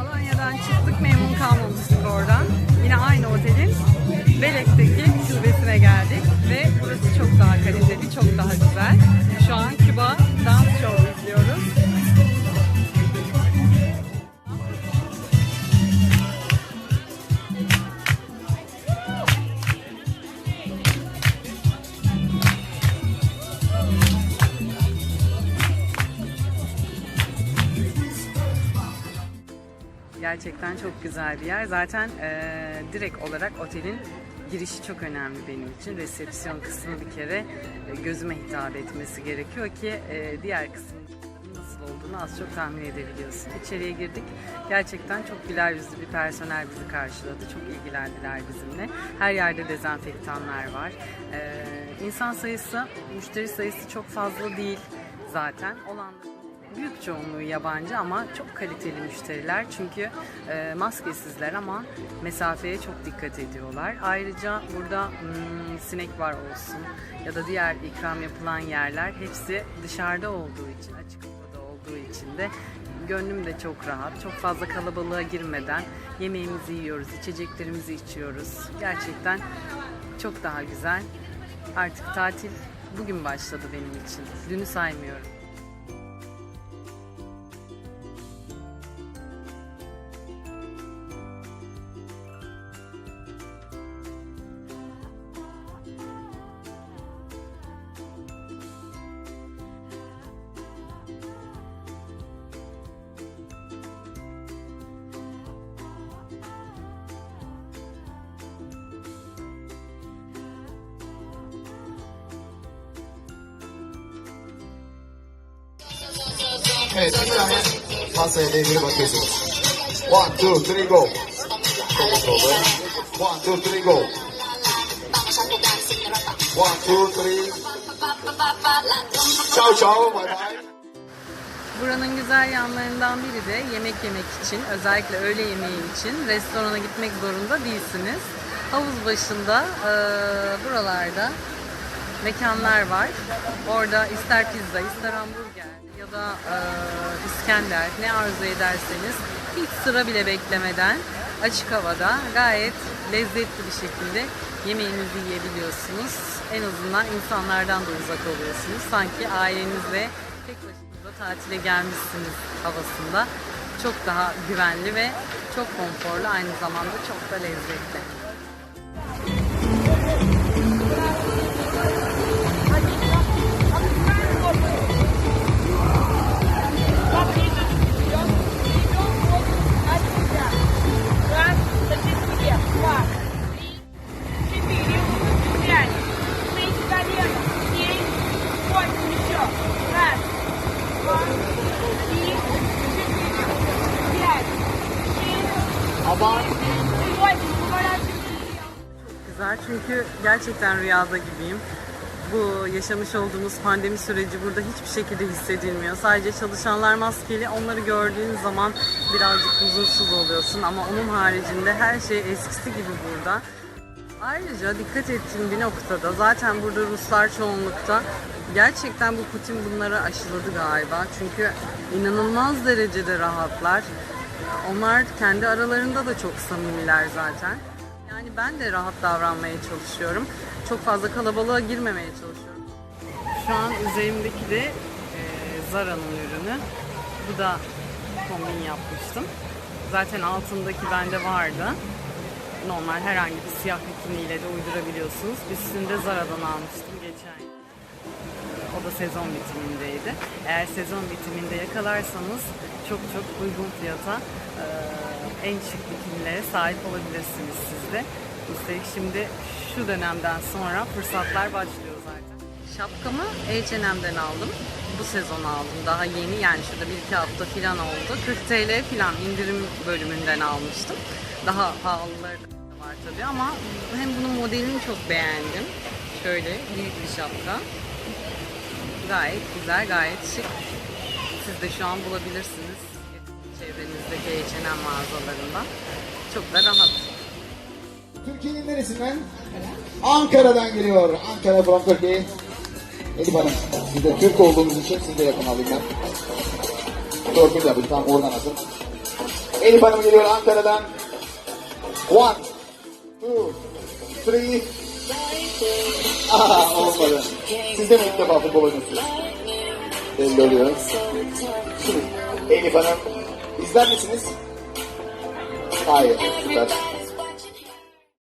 Alanya'dan çıktık memnun kalmamıştık oradan. Yine aynı otelin Belek'teki şubesine geldik ve burası çok daha kaliteli, çok daha güzel. Şu an Gerçekten çok güzel bir yer. Zaten eee, direkt olarak otelin girişi çok önemli benim için. Resepsiyon kısmı bir kere e, gözüme hitap etmesi gerekiyor ki e, diğer kısmın nasıl olduğunu az çok tahmin edebiliyorsun. İçeriye girdik. Gerçekten çok güler yüzlü bir personel bizi karşıladı. Çok ilgilendiler bizimle. Her yerde dezenfektanlar var. Eee insan sayısı, müşteri sayısı çok fazla değil zaten. Olan Büyük çoğunluğu yabancı ama çok kaliteli müşteriler çünkü e, maskesizler ama mesafeye çok dikkat ediyorlar. Ayrıca burada hmm, sinek var olsun ya da diğer ikram yapılan yerler hepsi dışarıda olduğu için açık havada olduğu için de gönlüm de çok rahat. Çok fazla kalabalığa girmeden yemeğimizi yiyoruz, içeceklerimizi içiyoruz. Gerçekten çok daha güzel. Artık tatil bugün başladı benim için. Dünü saymıyorum. Evet bir tane masaya devire bakıyorsunuz. One, two, three, go. One, two, three, go. One, two, three. Ciao, ciao, bye bye. Buranın güzel yanlarından biri de yemek yemek için, özellikle öğle yemeği için restorana gitmek zorunda değilsiniz. Havuz başında eee, buralarda mekanlar var. Orada ister pizza, ister hamburger ya da eee, İskender ne arzu ederseniz hiç sıra bile beklemeden açık havada gayet lezzetli bir şekilde yemeğinizi yiyebiliyorsunuz. En azından insanlardan da uzak oluyorsunuz. Sanki ailenizle tek başınıza tatile gelmişsiniz havasında. Çok daha güvenli ve çok konforlu aynı zamanda çok da lezzetli. Güzel çünkü gerçekten rüyada gibiyim. Bu yaşamış olduğumuz pandemi süreci burada hiçbir şekilde hissedilmiyor. Sadece çalışanlar maskeli. Onları gördüğün zaman birazcık huzursuz oluyorsun ama onun haricinde her şey eskisi gibi burada. Ayrıca dikkat ettiğim bir noktada zaten burada Ruslar çoğunlukta. Gerçekten bu Putin bunları aşıladı galiba. Çünkü inanılmaz derecede rahatlar. Onlar kendi aralarında da çok samimiler zaten. Yani ben de rahat davranmaya çalışıyorum. Çok fazla kalabalığa girmemeye çalışıyorum. Şu an üzerimdeki de e, Zara'nın ürünü. Bu da kombin yapmıştım. Zaten altındaki bende vardı. Normal herhangi bir siyah bikiniyle de uydurabiliyorsunuz. Üstünde Zara'dan almıştım geçen yıl. O da sezon bitimindeydi. Eğer sezon bitiminde yakalarsanız çok çok uygun fiyata e, en şık bikinilere sahip olabilirsiniz siz de. Üstelik şimdi şu dönemden sonra fırsatlar başlıyor zaten. Şapkamı H&M'den aldım. Bu sezon aldım. Daha yeni yani şurada bir iki hafta falan oldu. 40 TL falan indirim bölümünden almıştım. Daha pahalıları da var tabii ama hem bunun modelini çok beğendim. Şöyle büyük bir şapka. Gayet güzel, gayet şık. Siz de şu an bulabilirsiniz çevrenizdeki H&M mağazalarında. Çok da rahat. Türkiye'nin neresinden? Ankara'dan geliyor. Ankara from Turkey. Elif Hanım, siz de Türk olduğunuz için siz de yakın alayım ben. Torpil tam oradan atın. Elif Hanım geliyor Ankara'dan. One, two, three. Aha olmadı. Siz de mi ilk defa futbol oynuyorsunuz? Belli oluyor. Elif Hanım izler misiniz? Hayır, süper.